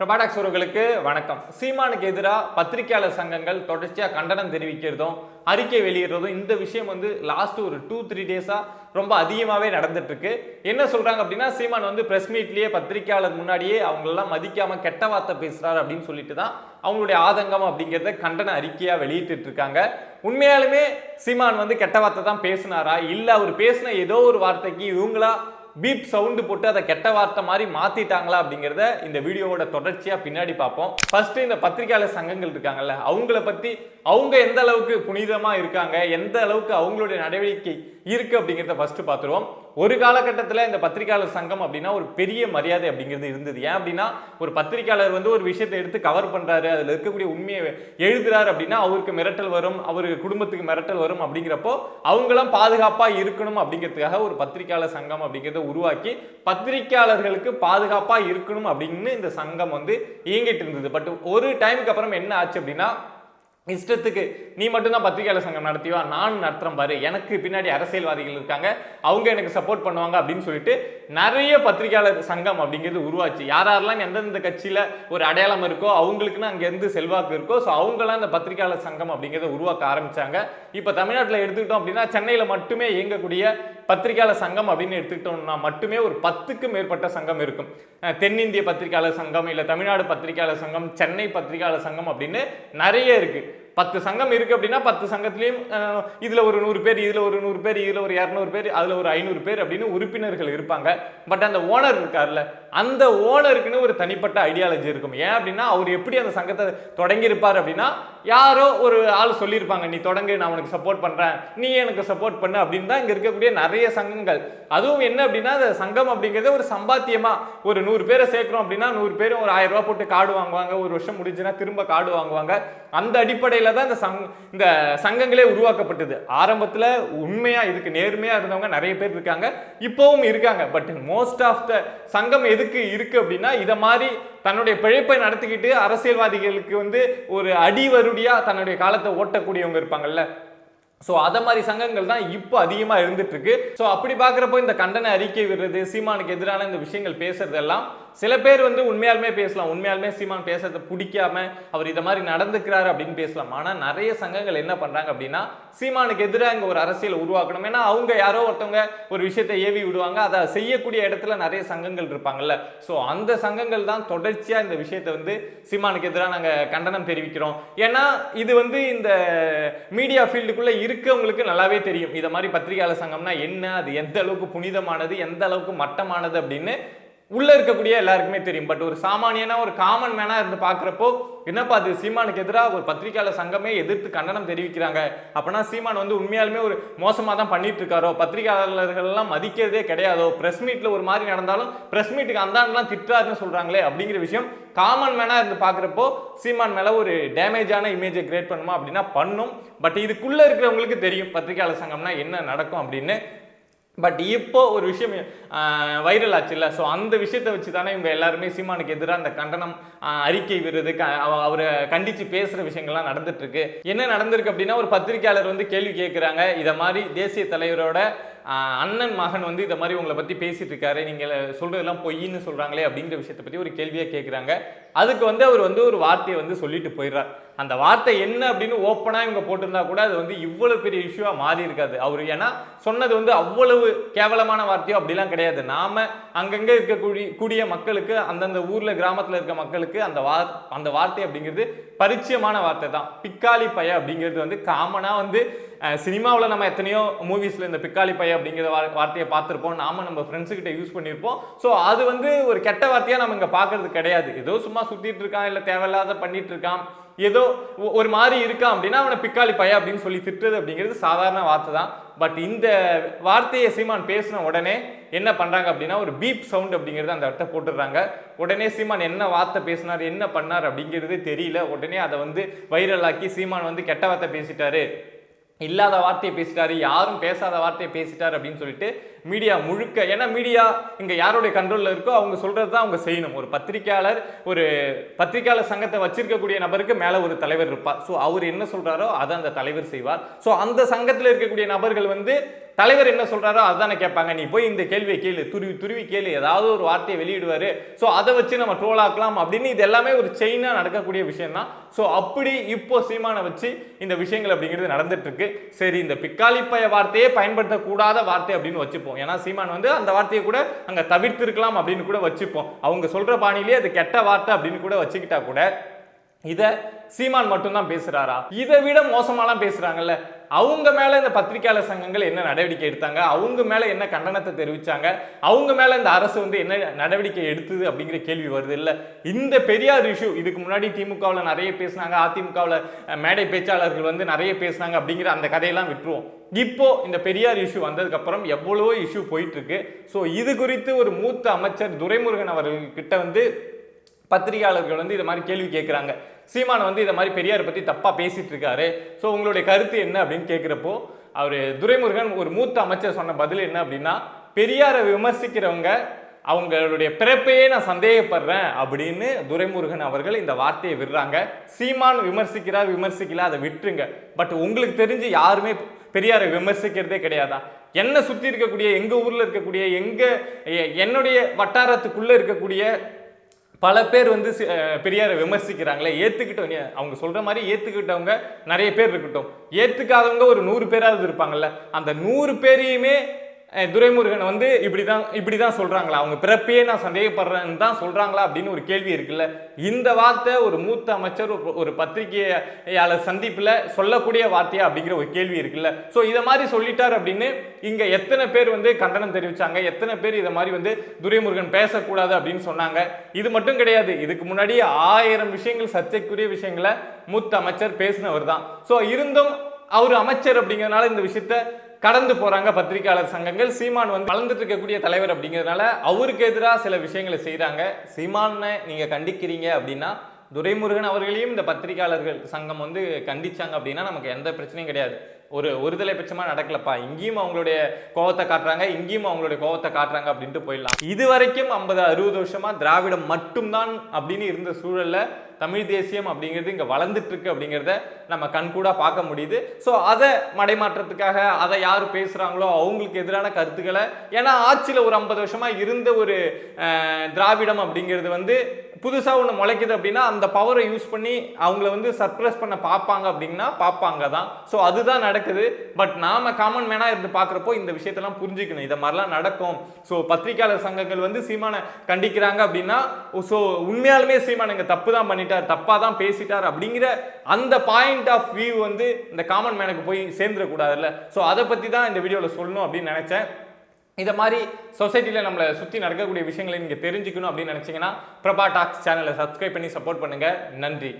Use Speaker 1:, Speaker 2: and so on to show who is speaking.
Speaker 1: பிரபாடாக்ஸ் உறவுகளுக்கு வணக்கம். சீமானுக்கு எதிராக பத்திரிகையாளர் சங்கங்கள் தொடர்ச்சியாக கண்டனம் தெரிவிக்கிறதும் அறிக்கை வெளியிடுறதும் இந்த விஷயம் வந்து லாஸ்ட் ஒரு டூ த்ரீ டேஸாக ரொம்ப அதிகமாகவே நடந்துட்டுருக்கு. என்ன சொல்கிறாங்க அப்படின்னா சீமான் வந்து ப்ரெஸ் மீட்லேயே பத்திரிகையாளர் முன்னாடியே அவங்களெல்லாம் மதிக்காம கெட்ட வார்த்தை பேசுகிறார் அப்படின்னு சொல்லிட்டு தான் அவங்களுடைய ஆதங்கம் அப்படிங்கிறத கண்டன அறிக்கையாக வெளியிட்டு இருக்காங்க உண்மையாலுமே சீமான் வந்து கெட்ட வார்த்தை தான் பேசினாரா? இல்லை அவர் பேசின ஏதோ ஒரு வார்த்தைக்கு இவங்களா பீப் சவுண்டு போட்டு அதை கெட்ட வார்த்தை மாதிரி மாற்றிட்டாங்களா அப்படிங்கிறத இந்த வீடியோவோட தொடர்ச்சியாக பின்னாடி பார்ப்போம். ஃபர்ஸ்ட் இந்த பத்திரிகையாளர் சங்கங்கள் இருக்காங்கல்ல அவங்கள பற்றி அவங்க எந்த அளவுக்கு புனிதமாக இருக்காங்க எந்த அளவுக்கு அவங்களுடைய நடவடிக்கை இருக்குது அப்படிங்கிறத ஃபஸ்ட்டு பார்த்துருவோம். ஒரு காலகட்டத்தில் இந்த பத்திரிகையாளர் சங்கம் அப்படின்னா ஒரு பெரிய மரியாதை அப்படிங்கிறது இருந்தது. ஏன் அப்படின்னா ஒரு பத்திரிகையாளர் வந்து ஒரு விஷயத்தை எடுத்து கவர் பண்ணுறாரு அதில் இருக்கக்கூடிய உண்மையை எழுதுறாரு அப்படின்னா அவருக்கு மிரட்டல் வரும் அவருக்கு குடும்பத்துக்கு மிரட்டல் வரும் அப்படிங்கிறப்போ அவங்களாம் பாதுகாப்பாக இருக்கணும் அப்படிங்கிறதுக்காக ஒரு பத்திரிகையாளர் சங்கம் அப்படிங்கிறத உருவாக்கி பத்திரிகையாளர்களுக்கு பாதுகாப்பாக இருக்கணும் அப்படின்னு இந்த சங்கம் வந்து இயங்கிட்டு இருந்தது. பட் ஒரு டைமுக்கு அப்புறம் என்ன ஆச்சு அப்படின்னா இஷ்டத்துக்கு. நீ மட்டும்தான் பத்திரிகையாளர் சங்கம் நடத்திவா நான் நடத்துகிறேன் பாரு. எனக்கு பின்னாடி அரசியல்வாதிகள் இருக்காங்க. அவங்க எனக்கு சப்போர்ட் பண்ணுவாங்க அப்படின்னு சொல்லிட்டு நிறைய பத்திரிகையாளர் சங்கம் அப்படிங்கிறது உருவாச்சு. யார் யாரெல்லாம் எந்தெந்த கட்சியில் ஒரு அடையாளம் இருக்கோ அவங்களுக்குன்னு அங்கேருந்து செல்வாக்கு இருக்கோ ஸோ அவங்களாம் இந்த பத்திரிகையாளர் சங்கம் அப்படிங்கிறத உருவாக்க ஆரம்பித்தாங்க இப்போ தமிழ்நாட்டில் எடுத்துக்கிட்டோம் அப்படின்னா சென்னையில் மட்டுமே இயங்கக்கூடிய பத்திரிகையாளர் சங்கம் அப்படின்னு எடுத்துக்கிட்டோம்னா மட்டுமே ஒரு பத்துக்கு மேற்பட்ட சங்கம் இருக்கும். தென்னிந்திய பத்திரிகையாளர் சங்கம் இல்லை தமிழ்நாடு பத்திரிகையாளர் சங்கம் சென்னை பத்திரிகையாளர் சங்கம் அப்படின்னு நிறைய இருக்குது பத்து சங்கம் இருக்குது அப்படின்னா பத்து சங்கத்துலேயும் இதில் ஒரு நூறு பேர் இதில் ஒரு நூறு பேர் இதில் ஒரு இரநூறு பேர் அதில் ஒரு ஐநூறு பேர் அப்படின்னு உறுப்பினர்கள் இருப்பாங்க. பட் அந்த ஓனர் இருக்கார்ல அந்த ஓனருக்குன்னு ஒரு தனிப்பட்ட ஐடியாலஜி இருக்கும். ஏன் அப்படின்னா அவர் எப்படி அந்த சங்கத்தை தொடங்கியிருப்பார் அப்படின்னா யாரோ ஒரு ஆள் சொல்லியிருப்பாங்க நீ தொடங்கு நான் உனக்கு சப்போர்ட் பண்ணுறேன் நீ எனக்கு சப்போர்ட் பண்ணு அப்படின்னு தான் இங்கே இருக்கக்கூடிய நிறைய சங்கங்கள். அதுவும் என்ன அப்படின்னா அந்த சங்கம் அப்படிங்கிறது ஒரு சம்பாத்தியமாக ஒரு நூறு பேரை சேர்க்குறோம் அப்படின்னா நூறு பேரும் ஒரு ஆயிரம் ரூபா போட்டு கார்டு வாங்குவாங்க. ஒரு வருஷம் முடிஞ்சுன்னா திரும்ப கார்டு வாங்குவாங்க. அந்த அடிப்படையில் தான் இந்த சங் இந்த சங்கங்களே உருவாக்கப்பட்டது. ஆரம்பத்தில் உண்மையாக இதுக்கு நேர்மையாக இருந்தவங்க நிறைய பேர் இருக்காங்க இப்போவும் இருக்காங்க. பட் மோஸ்ட் ஆஃப் த சங்கம் எதுக்கு இருக்கு அப்படின்னா இதை மாதிரி தன்னுடைய பிழைப்பை நடத்திக்கிட்டு அரசியல்வாதிகளுக்கு வந்து ஒரு அடிவருடியாக தன்னுடைய காலத்தை ஓட்டக்கூடியவங்க இருப்பாங்கல்ல. ஸோ அதை மாதிரி சங்கங்கள் தான் இப்போ அதிகமாக இருந்துட்டு இருக்கு. ஸோ அப்படி பார்க்குறப்போ இந்த கண்டன அறிக்கை விடுறது சீமானுக்கு எதிரான இந்த விஷயங்கள் பேசுறதெல்லாம் சில பேர் வந்து உண்மையாலுமே பேசலாம். உண்மையாலுமே சீமான் பேசுறதை பிடிக்காம அவர் இதை மாதிரி நடந்துக்கிறாரு அப்படின்னு பேசலாம். ஆனால் நிறைய சங்கங்கள் என்ன பண்ணுறாங்க அப்படின்னா சீமானுக்கு எதிராக இங்கே ஒரு அரசியல் உருவாக்கணும். ஏன்னா அவங்க யாரோ ஒருத்தவங்க ஒரு விஷயத்தை ஏவி விடுவாங்க. அதை செய்யக்கூடிய இடத்துல நிறைய சங்கங்கள் இருப்பாங்கல்ல. ஸோ அந்த சங்கங்கள் தான் தொடர்ச்சியாக இந்த விஷயத்தை வந்து சீமானுக்கு எதிராக நாங்கள் கண்டனம் தெரிவிக்கிறோம். ஏன்னா இது வந்து இந்த மீடியா ஃபீல்டுக்குள்ளே இருக்கவங்களுக்கு நல்லாவே தெரியும். இதை மாதிரி பத்திரிகையாளர் சங்கம்னா என்ன? அது எந்த அளவுக்கு புனிதமானது? எந்த அளவுக்கு மட்டமானது? அப்படின்னு உள்ளே இருக்கக்கூடிய எல்லாருக்குமே தெரியும். பட் ஒரு சாமானியனா ஒரு காமன் மேனாக இருந்து பார்க்குறப்போ என்னப்பா அது? சீமானுக்கு எதிராக ஒரு பத்திரிகையாளர் சங்கமே எதிர்த்து கண்டனம் தெரிவிக்கிறாங்க. அப்படின்னா சீமான் வந்து உண்மையாலுமே ஒரு மோசமாக தான் பண்ணிட்டு இருக்காரோ பத்திரிகையாளர்கள்லாம் மதிக்கிறதே கிடையாதோ? ப்ரெஸ் மீட்டில் ஒரு மாதிரி நடந்தாலும் ப்ரெஸ் மீட்டுக்கு அந்தாண்டெல்லாம் திட்டுறாருன்னு சொல்கிறாங்களே அப்படிங்கிற விஷயம் காமன் மேனாக இருந்து பார்க்குறப்போ சீமான் மேலே ஒரு டேமேஜான இமேஜை கிரியேட் பண்ணுமா அப்படின்னா பண்ணும். பட் இதுக்குள்ளே இருக்கிறவங்களுக்கு தெரியும் பத்திரிகையாளர் சங்கம்னா என்ன நடக்கும் அப்படின்னு. பட் இப்போ ஒரு விஷயம் வைரல் ஆச்சுல்ல? ஸோ அந்த விஷயத்தை வச்சு தானே இவங்க எல்லாருமே சீமானுக்கு எதிராக அந்த கண்டனம் அறிக்கை விடுறது க- அவரை கண்டித்து பேசுகிற விஷயங்கள்லாம் நடந்துட்டுருக்கு. என்ன நடந்திருக்கு அப்படின்னா ஒரு பத்திரிக்கையாளர் வந்து கேள்வி கேட்குறாங்க இதை மாதிரி தேசிய தலைவரோட அண்ணன் மகன் வந்து இதை மாதிரி உங்களை பற்றி பேசிட்டு இருக்காரு. நீங்கள் சொல்கிறதெல்லாம் பொய்ன்னு சொல்கிறாங்களே அப்படிங்கிற விஷயத்தை பற்றி ஒரு கேள்வியாக கேட்குறாங்க அதுக்கு வந்து அவர் வந்து ஒரு வார்த்தையை வந்து சொல்லிட்டு போயிடுறார். அந்த வார்த்தை என்ன அப்படின்னு ஓப்பனாக இவங்க போட்டிருந்தா கூட அது வந்து இவ்வளோ பெரிய இஷ்யூவாக மாறி இருக்காது. அவர் ஏன்னா சொன்னது வந்து அவ்வளவு கேவலமான வார்த்தையோ அப்படிலாம் கிடையாது. நாம் அங்கங்கே இருக்கக்கூடிய கூடிய மக்களுக்கு அந்தந்த ஊரில் கிராமத்தில் இருக்க மக்களுக்கு அந்த வா அந்த வார்த்தை அப்படிங்கிறது பரிச்சயமான வார்த்தை தான். பிக்காளி பய அப்படிங்கிறது வந்து காமனாக வந்து சினிமாவில் நம்ம எத்தனையோ மூவிஸில் இந்த பிக்காளி பைய அப்படிங்கிற வார வார்த்தையை பார்த்துருப்போம். நாம நம்ம ஃப்ரெண்ட்ஸுக்கிட்ட யூஸ் பண்ணியிருப்போம் ஸோ அது வந்து ஒரு கெட்ட வார்த்தையாக நம்ம இங்கே பார்க்கறது கிடையாது. ஏதோ சும்மா சுற்றிட்டு இருக்கான் இல்லை தேவையில்லாத பண்ணிட்டு இருக்கான். ஏதோ ஒ- ஒரு மாதிரி இருக்கான் அப்படின்னா அவனை பிக்காளி பைய அப்படின்னு சொல்லி திட்டுறது அப்படிங்கிறது சாதாரண வார்த்தை தான். பட் இந்த வார்த்தையை சீமான் பேசின உடனே என்ன பண்ணுறாங்க அப்படின்னா ஒரு பீப் சவுண்ட் அப்படிங்கிறது அந்த இடத்த போட்டுடுறாங்க. உடனே சீமான் என்ன வார்த்தை பேசினார் என்ன பண்ணார் அப்படிங்கிறது தெரியல. உடனே அதை வந்து வைரலாக்கி சீமான் வந்து கெட்ட வார்த்தை பேசிட்டாரு. இல்லாத வார்த்தையை பேசிட்டாரு யாரும் பேசாத வார்த்தையை பேசிட்டார் அப்படின்னு சொல்லிட்டு மீடியா முழுக்க ஏன்னா மீடியா இங்கே யாருடைய கண்ட்ரோலில் இருக்கோ அவங்க சொல்கிறது தான் அவங்க செய்யணும். ஒரு பத்திரிக்கையாளர் ஒரு பத்திரிக்கையாளர் சங்கத்தை வச்சிருக்கக்கூடிய நபருக்கு மேலே ஒரு தலைவர் இருப்பார். ஸோ அவர் என்ன சொல்கிறாரோ அதை அந்த தலைவர் செய்வார். ஸோ அந்த சங்கத்தில் இருக்கக்கூடிய நபர்கள் வந்து தலைவர் என்ன சொல்கிறாரோ அதுதானே கேட்பாங்க. நீ போய் இந்த கேள்வியை கேளு துருவி துருவி கேளு ஏதாவது ஒரு வார்த்தையை வெளியிடுவார். ஸோ அதை வச்சு நம்ம ட்ரோல் ஆக்கலாம் அப்படின்னு இது எல்லாமே ஒரு செயினாக நடக்கக்கூடிய விஷயம் தான் ஸோ அப்படி இப்போ சீமானை வச்சு இந்த விஷயங்கள் அப்படிங்கிறது நடந்துட்டுருக்கு. சரி இந்த பிக்காலிப்பய வார்த்தையே பயன்படுத்தக்கூடாத வார்த்தை அப்படின்னு வச்சுப்போம். ஏன்னா சீமான் வந்து அந்த வார்த்தையை கூட அங்கே தவிர்த்திருக்கலாம் அப்படின்னு கூட வச்சுப்போம். அவங்க சொல்கிற பாணியிலே அது கெட்ட வார்த்தை அப்படின்னு கூட வச்சுக்கிட்டா கூட இதை சீமான் மட்டும்தான் பேசுகிறாரா இதை விட மோசமாலாம் பேசுகிறாங்கல்ல அவங்க மேலே இந்த பத்திரிகையாளர் சங்கங்கள் என்ன நடவடிக்கை எடுத்தாங்க? அவங்க மேலே என்ன கண்டனத்தை தெரிவித்தாங்க அவங்க மேலே இந்த அரசு வந்து என்ன நடவடிக்கை எடுத்தது அப்படிங்கிற கேள்வி வருது இல்லை? இந்த பெரியார் இஷ்யூ இதுக்கு முன்னாடி திமுகவில் நிறைய பேசினாங்க. அதிமுகவில் மேடை பேச்சாளர்கள் வந்து நிறைய பேசினாங்க அப்படிங்கிற அந்த கதையெல்லாம் விட்டுருவோம். இப்போ இந்த பெரியார் இஷ்யூ வந்ததுக்கப்புறம் எவ்வளவோ இஷ்யூ போயிட்டு இருக்கு. ஸோ இது குறித்து ஒரு மூத்த அமைச்சர் துரைமுருகன் அவர்கள்கிட்ட வந்து பத்திரிகையாளர்கள் வந்து இதை மாதிரி கேள்வி கேட்குறாங்க சீமான் வந்து இதை மாதிரி பெரியாரை பற்றி தப்பாக பேசிகிட்டு இருக்காரு ஸோ உங்களுடைய கருத்து என்ன அப்படின்னு கேட்குறப்போ அவர் துரைமுருகன் ஒரு மூத்த அமைச்சர் சொன்ன பதில் என்ன அப்படின்னா பெரியாரை விமர்சிக்கிறவங்க அவங்களுடைய பிறப்பையே நான் சந்தேகப்படுறேன் அப்படின்னு துரைமுருகன் அவர்கள் இந்த வார்த்தையை விடுறாங்க. சீமான் விமர்சிக்கிறார் விமர்சிக்கல அதை விட்டுருங்க. பட் உங்களுக்கு தெரிஞ்சு யாருமே பெரியாரை விமர்சிக்கிறதே கிடையாதா? என்னை சுற்றி இருக்கக்கூடிய எங்கள் ஊரில் இருக்கக்கூடிய எங்கள் என்னுடைய வட்டாரத்துக்குள்ளே இருக்கக்கூடிய பல பேர் வந்து பெரியாரை விமர்சிக்கிறாங்களே ஏத்துக்கிட்டவங்க அவங்க சொல்கிற மாதிரி ஏற்றுக்கிட்டவங்க நிறைய பேர் இருக்கட்டும். ஏற்றுக்காதவங்க ஒரு நூறு பேராவது இருப்பாங்கல்ல. அந்த நூறு பேரையுமே துரைமுருகன் வந்து இப்படி தான் இப்படி தான் சொல்கிறாங்களா அவங்க பிறப்பையே நான் சந்தேகப்படுறேன்னு தான் சொல்கிறாங்களா அப்படின்னு ஒரு கேள்வி இருக்குல்ல? இந்த வார்த்தை ஒரு மூத்த அமைச்சர் ஒரு- பத்திரிகையாளர் சந்திப்பில் சொல்லக்கூடிய வார்த்தையா அப்படிங்கிற ஒரு கேள்வி இருக்குல்ல? ஸோ இதை மாதிரி சொல்லிட்டார் அப்படின்னு இங்கே எத்தனை பேர் வந்து கண்டனம் தெரிவித்தாங்க எத்தனை பேர் இதை மாதிரி வந்து துரைமுருகன் பேசக்கூடாது அப்படின்னு சொன்னாங்க? இது மட்டும் கிடையாது. இதுக்கு முன்னாடி ஆயிரம் விஷயங்கள் சர்ச்சைக்குரிய விஷயங்களை மூத்த அமைச்சர் பேசினவர் தான். ஸோ இருந்தும் அவர் அமைச்சர் அப்படிங்கறதுனால இந்த விஷயத்த கடந்து போகிறாங்க பத்திரிகையாளர் சங்கங்கள். சீமான் வந்து வளர்ந்துட்டு இருக்கக்கூடிய தலைவர் அப்படிங்கிறதுனால அவருக்கு எதிராக சில விஷயங்களை செய்கிறாங்க சீமானை நீங்கள் கண்டிக்கிறீங்க அப்படின்னா துரைமுருகன் அவர்களையும் இந்த பத்திரிகையாளர்கள் சங்கம் வந்து கண்டிச்சாங்க அப்படின்னா நமக்கு எந்த பிரச்சனையும் கிடையாது. ஒரு ஒருதலை பட்சமாக நடக்கலப்பா. இங்கேயும் அவங்களுடைய கோவத்தை காட்டுறாங்க. இங்கேயும் அவங்களுடைய கோவத்தை காட்டுறாங்க அப்படின்ட்டு போயிடலாம். இது வரைக்கும் ஐம்பது அறுபது வருஷமாக திராவிடம் மட்டும்தான் அப்படின்னு இருந்த சூழல்ல தமிழ் தேசியம் அப்படிங்கிறது இங்கே வளர்ந்துட்டு இருக்கு அப்படிங்கிறத நம்ம கண்கூடாக பார்க்க முடியுது. ஸோ அதை மடைமாற்றத்துக்காக அதை யார் பேசுகிறாங்களோ அவங்களுக்கு எதிரான கருத்துக்களை ஏன்னா ஆட்சியில் ஒரு ஐம்பது வருஷமாக இருந்த ஒரு திராவிடம் அப்படிங்கிறது வந்து புதுசாக ஒன்று முளைக்குது அப்படின்னா அந்த பவரை யூஸ் பண்ணி அவங்கள வந்து சர்ப்ரஸ் பண்ண பார்ப்பாங்க அப்படின்னா பார்ப்பாங்க தான். ஸோ அதுதான் நடக்குது. பட் நாம காமன் மேனாக இருந்து பார்க்குறப்போ இந்த விஷயத்தெல்லாம் புரிஞ்சுக்கணும். இதை மாதிரிலாம் நடக்கும். ஸோ பத்திரிக்கையாளர் சங்கங்கள் வந்து சீமானை கண்டிக்கிறாங்க அப்படின்னா ஸோ உண்மையாலுமே சீமான் இங்கே தப்பு தான் பண்ணிட்டார் தப்பாக தான் பேசிட்டார் அப்படிங்கிற அந்த பாயிண்ட் ஆஃப் வியூ வந்து இந்த காமன் மேனுக்கு போய் சேர்ந்துடக்கூடாதுல்ல. ஸோ அதை பற்றி தான் இந்த வீடியோவில் சொல்லணும் அப்படின்னு நினச்சேன். இதை மாதிரி சொசைட்டியில் நம்மளை சுற்றி நடக்கக்கூடிய விஷயங்களை நீங்கள் தெரிஞ்சுக்கணும் அப்படின்னு நினச்சிங்கன்னா பிரபா டாக்ஸ் சேனலை சப்ஸ்கிரைப் பண்ணி சப்போர்ட் பண்ணுங்கள் நன்றி.